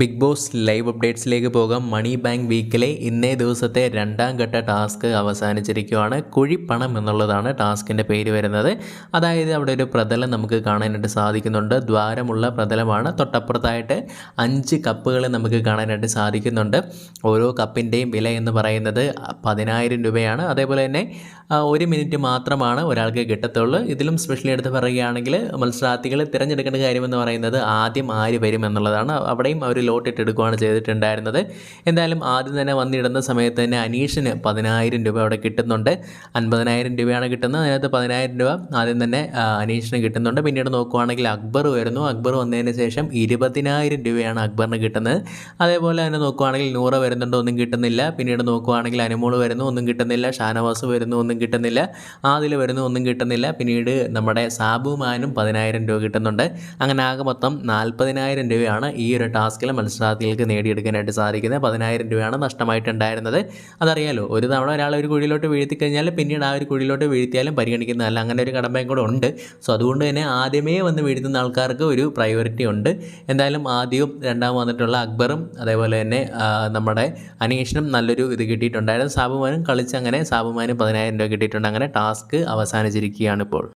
Big boss live അപ്ഡേറ്റ്സിലേക്ക് പോകാം. മണി bank വീക്കിലെ ഇന്നേ ദിവസത്തെ രണ്ടാം ഘട്ട ടാസ്ക് അവസാനിച്ചിരിക്കുകയാണ്. കുഴിപ്പണം എന്നുള്ളതാണ് ടാസ്കിന്റെ പേര് വരുന്നത്. അതായത് അവിടെ ഒരു പ്രതലം നമുക്ക് കാണാനായിട്ട് സാധിക്കുന്നുണ്ട്. ദ്വാരമുള്ള പ്രതലമാണ്. തൊട്ടപ്പുറത്തായിട്ട് അഞ്ച് കപ്പുകൾ നമുക്ക് കാണാനായിട്ട് സാധിക്കുന്നുണ്ട്. ഓരോ കപ്പിന്റെയും വില എന്ന് പറയുന്നത് പതിനായിരം രൂപയാണ്. അതേപോലെ തന്നെ ഒരു മിനിറ്റ് മാത്രമാണ് ഒരാൾക്ക് കിട്ടത്തുള്ളൂ. ഇതിലും സ്പെഷ്യലി എടുത്ത് പറയുകയാണെങ്കിൽ മത്സരാർത്ഥികൾ തിരഞ്ഞെടുക്കേണ്ട കാര്യമെന്ന് പറയുന്നത് ആദ്യം ആര് വരും എന്നുള്ളതാണ്. അവിടെയും അവർ ലോട്ട് ഇട്ടെടുക്കുകയാണ് ചെയ്തിട്ടുണ്ടായിരുന്നത്. എന്തായാലും ആദ്യം തന്നെ വന്നിടുന്ന സമയത്ത് തന്നെ അനീഷിന് പതിനായിരം രൂപ അവിടെ കിട്ടുന്നുണ്ട്. അൻപതിനായിരം രൂപയാണ് കിട്ടുന്നത്. അതിനകത്ത് പതിനായിരം രൂപ ആദ്യം തന്നെ അനീഷിന് കിട്ടുന്നുണ്ട്. പിന്നീട് നോക്കുവാണെങ്കിൽ അക്ബർ വരുന്നു. അക്ബർ വന്നതിന് ശേഷം ഇരുപതിനായിരം രൂപയാണ് അക്ബറിന് കിട്ടുന്നത്. അതേപോലെ തന്നെ നോക്കുവാണെങ്കിൽ നൂറ വരുന്നുണ്ട് ഒന്നും കിട്ടുന്നില്ല. പിന്നീട് നോക്കുവാണെങ്കിൽ അനുമോൾ വരുന്നു ഒന്നും കിട്ടുന്നില്ല. ഷാനവാസ് വരുന്നു ഒന്നും കിട്ടുന്നില്ല. ആദിൽ വരുന്നു ഒന്നും കിട്ടുന്നില്ല. പിന്നീട് നമ്മുടെ സാബുമാനും പതിനായിരം രൂപ കിട്ടുന്നുണ്ട്. അങ്ങനെ ആകെ മൊത്തം നാൽപ്പതിനായിരം രൂപയാണ് ഈ ഒരു ടാസ്കിൽ മത്സരാർത്ഥികൾക്ക് നേടിയെടുക്കാനായിട്ട് സാധിക്കുന്നത്. പതിനായിരം രൂപയാണ് നഷ്ടമായിട്ടുണ്ടായിരുന്നത്. അതറിയാലോ ഒരു തവണ ഒരാൾ ഒരു കുഴിയിലോട്ട് വീഴ്ത്തി കഴിഞ്ഞാൽ പിന്നീട് ആ ഒരു കുഴിയിലോട്ട് വീഴ്ത്തിയാലും പരിഗണിക്കുന്നതല്ല. അങ്ങനെ ഒരു കടമ്പയും കൂടെ ഉണ്ട്. സോ അതുകൊണ്ട് തന്നെ ആദ്യമേ വന്ന് വീഴ്ത്തുന്ന ആൾക്കാർക്ക് ഒരു പ്രയോറിറ്റി ഉണ്ട്. എന്തായാലും ആദ്യവും രണ്ടാം വന്നിട്ടുള്ള അക്ബറും അതേപോലെ തന്നെ നമ്മുടെ അനീഷിനും നല്ലൊരു ഇത് കിട്ടിയിട്ടുണ്ടായിരുന്നു. സാബുമാനും കളിച്ച് അങ്ങനെ സാബുമാനും പതിനായിരം രൂപ കിട്ടിയിട്ടുണ്ട്. അങ്ങനെ ടാസ്ക് അവസാനിച്ചിരിക്കുകയാണ് ഇപ്പോൾ.